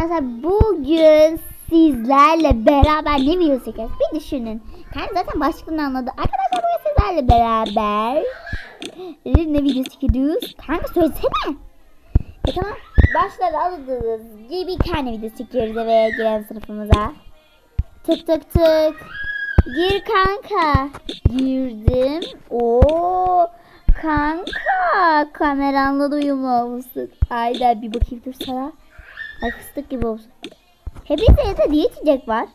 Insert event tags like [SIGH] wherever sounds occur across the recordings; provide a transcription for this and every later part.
arkadaşlar bugün sizlerle beraber ne video çekeceğiz bir düşünün. Kendi zaten başlıkını anladı. Arkadaşlar bugün sizlerle beraber ne video çekiyoruz? Kanka söylesene. E tamam. Başları aldığınız gibi kendi video çekiyoruz eve giren sınıfımıza. Tık tık tık. Gir kanka. Girdim. Oo kanka. Kameranla da uyumlu olmuşsun. Bir bakayım dur sana. Ay fıstık gibi olsun. Hepinizde evde diye içecek var.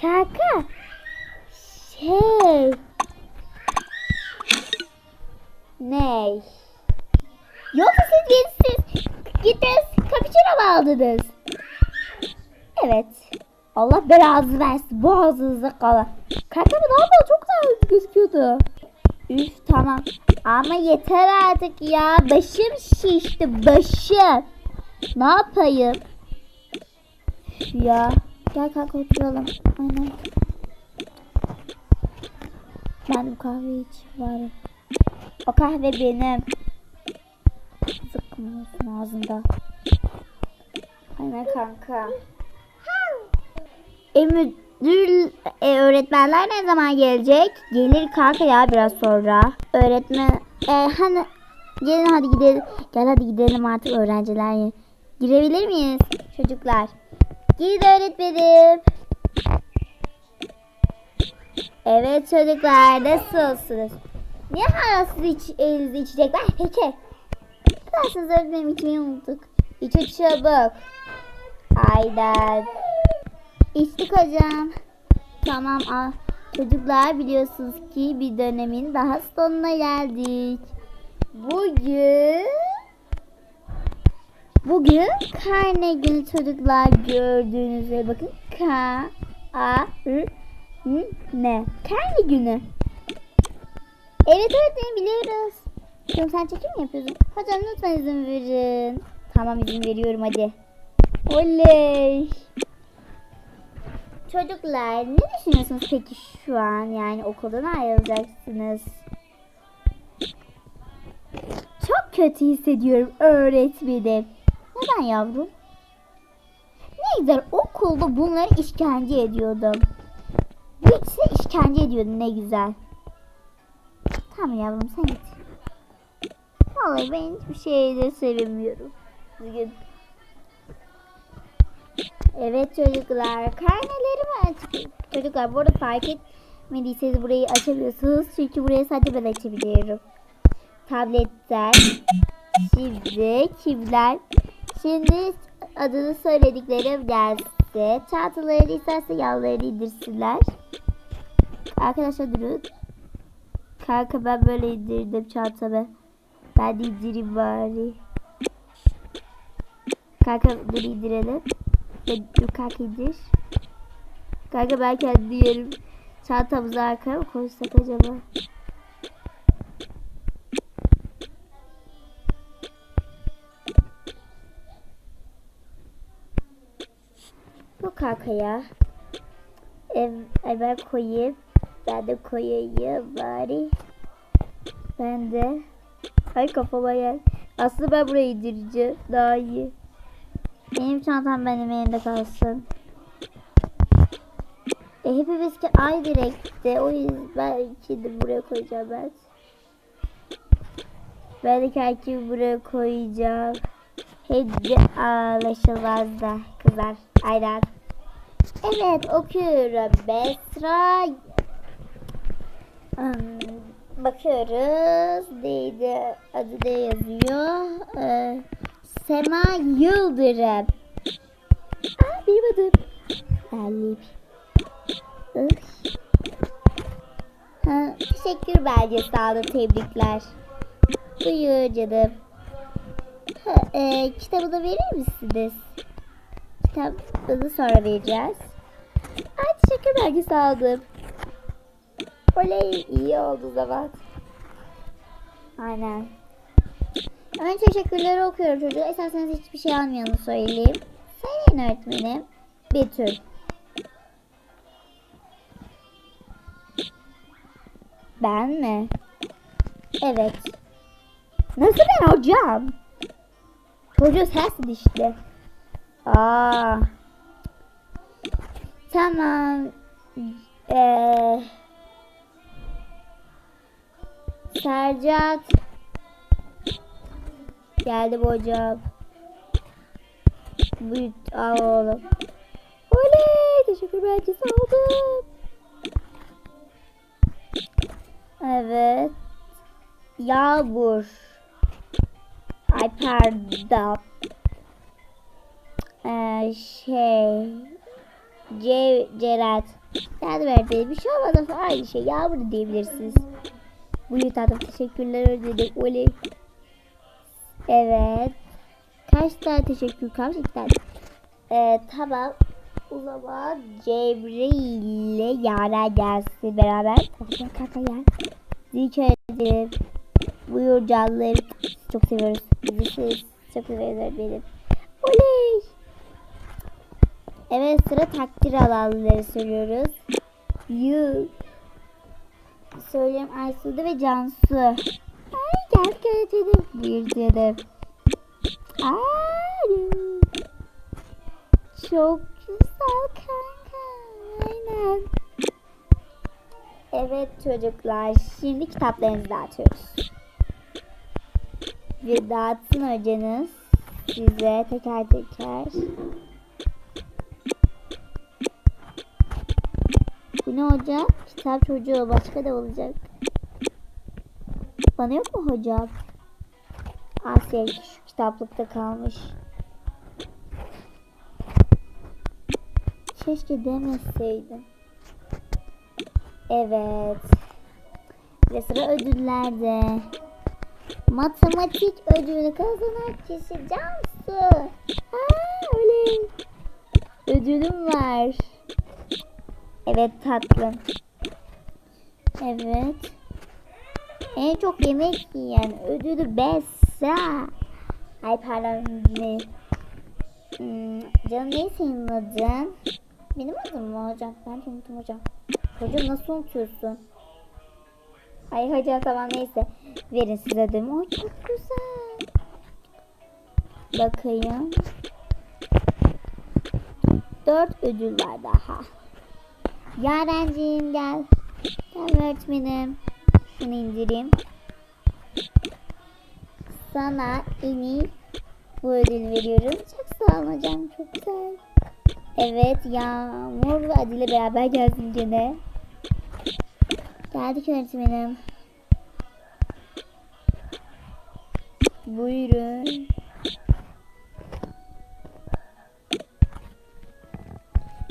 Kanka. Şey. Ney? Yoksa siz gençsiz gittiniz cappuccino mu aldınız? Evet. Allah belanızı versin. Boğazınıza kalan. Kanka ne yapıyor? Çok güzel gözüküyordu. Üf tamam. Ama yeter artık ya. Başım şişti. Başım. Ne yapayım? Ya. Gel kanka oturalım. Aynen. Ben bu kahve içeyim bari. O kahve benim. Zıkkımlıyorsun ağzında. Aynen kanka. E müdür e, öğretmenler ne zaman gelecek? Gelir kanka ya biraz sonra. Öğretmen e, hani gelin hadi gidelim. Gel hadi gidelim artık öğrenciler. Girebilir miyiz çocuklar? Girin öğretmenim. Evet çocuklar nasılsınız? Niye hala siz iç, elinizde içecekler? Peki. Dersiniz öğretmenim içmeyi unuttuk. İçe çabuk. Aynen. İçtik hocam. Tamam al. Çocuklar biliyorsunuz ki bir dönemin daha sonuna geldik. Bugün Bugün karne günü çocuklar gördüğünüz üzere bakın K A R N ne? Karne günü. Evet öğretmenim biliyoruz. Şimdi sen çekim mi yapıyorsun? Hocam lütfen izin verin. Tamam izin veriyorum hadi. Oley. Çocuklar ne düşünüyorsunuz peki şu an? Yani okuldan ayrılacaksınız. Çok kötü hissediyorum öğretmenim. Neden yavrum? Ne güzel okulda bunları işkence ediyordum. Bu ikisi işkence ediyordu ne güzel. Tamam yavrum sen git. Vallahi ben hiçbir şeyde sevmiyorum. Bugün. Evet çocuklar. Karnelerimi açık. Çocuklar bu arada fark etmediyseniz burayı açabiliyorsunuz. Çünkü buraya sadece ben açabiliyorum. Tabletler. Şimdi kimler? Şimdi adını söylediklerim gelse. Çantaları isterse yanlarını indirsinler. Arkadaşlar durun. Kanka ben böyle indirdim çantamı. Ben de indireyim bari. Kanka dur indirelim. Dur kanka ben kendi yerim. Çantamızı arkaya mı koysak acaba? Bu kanka ya. Ev, ben koyayım. Ben de koyayım bari. Ben de. Ay kafama gel. Aslında ben buraya indireceğim. Daha iyi. Benim çantam benim elimde kalsın. E, hepimiz ki aynı renkte. O yüzden belki de buraya koyacağım ben. Belki buraya koyacağım. Hadi anlaşılmaz da kızlar. Aynen. Evet okuyorum. Besra. Hmm, bakıyoruz. Neydi? Adı ne yazıyor? Ee, Sema Yıldırım. Aa. Elif. Ih. Ha, teşekkür sağ olun tebrikler. Buyur canım. Ha, e, kitabını verir misiniz? Kitabını sonra vereceğiz. Ay teşekkür belgesi aldım. Oley iyi oldu zaman. Aynen. Önce teşekkürleri okuyorum çocuğa. Esasen hiçbir şey almayalım söyleyeyim. Sayın öğretmenim. Betül. Ben mi? Evet. Nasıl ben hocam? Çocuğu sensin işte. Aa. Tamam. Ee, Sercat. Geldi bu hocam. Buyur al oğlum. Oley! Teşekkür belgesi aldım. Evet. Yağmur. Ay pardon. Ee, şey. C Cerat. Yardım verdi. Bir şey olmaz. Aynı şey. Yağmur diyebilirsiniz. Buyur tatlım. Teşekkürler ödedik. Oley. Evet. Kaç tane teşekkür kalmış? İki tane. Ee, tamam. O zaman Cemre ile Yaren gelsin beraber. Tamam kanka gel. Zikir ederim. Buyur canlarım. Çok seviyoruz. Bizi çok seviyoruz benim. Oley. Evet sıra takdir alanları söylüyoruz. You. Söyleyeyim Aysu'da ve Cansu. Gel öğretmenim. Buyur canım. Ay. Çok güzel kanka. Aynen. Evet çocuklar. Şimdi kitaplarınızı dağıtıyoruz. Ve dağıtsın hocanız. Size teker teker. Bu ne hoca? Kitap çocuğu başka da olacak. Bana yok mu hocam? Asya şu kitaplıkta kalmış. Keşke demeseydim. Evet. Ve sıra ödüllerde. Matematik ödülü kazanan kişi Cansu. Aa, öyle. Ödülüm var. Evet tatlım. Evet. En çok yemek yiyen ödülü Bessa. Ay pardon ne? Hmm, canım ne senin adın? Benim adım mı hocam? Ben de unuttum hocam. Hocam nasıl unutuyorsun? Ay hocam tamam neyse. Verin size adımı. O çok güzel. Bakayım. Dört ödül var daha. Yarenciğim gel. Gel öğretmenim. Şunu indireyim. Sana en iyi bu ödülü veriyorum. Çok sağ olun hocam. Çok güzel. Evet Yağmur ve Adile beraber gelsin gene. Geldik öğretmenim. Buyurun.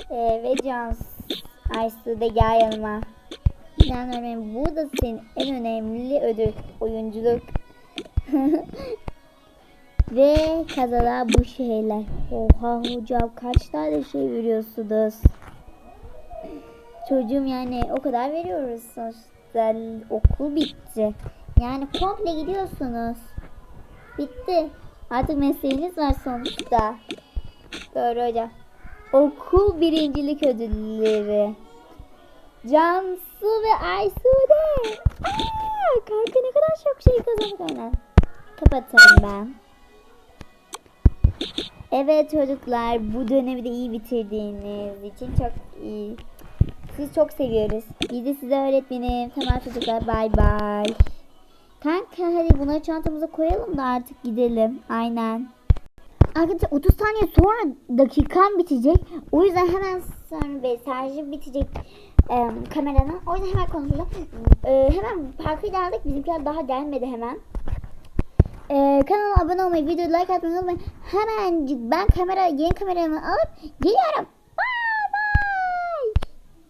Ee, ve Can Aysu da gel yanıma. İnan öğretmenim bu da senin en önemli ödül. Oyunculuk. [LAUGHS] Ve kazanan bu şeyler. Oha hocam kaç tane şey veriyorsunuz? Çocuğum yani o kadar veriyoruz sonuçta okul bitti. Yani komple gidiyorsunuz. Bitti. Artık mesleğiniz var sonuçta. Doğru hocam. Okul birincilik ödülleri. Cansu ve Aysude. Aa, kanka ne kadar çok şey kazandık aynen. Kapatalım ben. Evet çocuklar bu dönemi de iyi bitirdiğiniz için çok iyi. Sizi çok seviyoruz. Biz de size öğretmenim. Tamam çocuklar bay bay. Kanka hadi bunları çantamıza koyalım da artık gidelim. Aynen. Arkadaşlar 30 saniye sonra dakikam bitecek. O yüzden hemen sonra mesajı bitecek e, kameradan. O yüzden hemen konuşacağım. E, hemen parkı da aldık. Bizimkiler daha gelmedi hemen. Ee, kanala abone olmayı, videoyu like atmayı unutmayın. Hemencik ben kamera, yeni kameramı alıp geliyorum.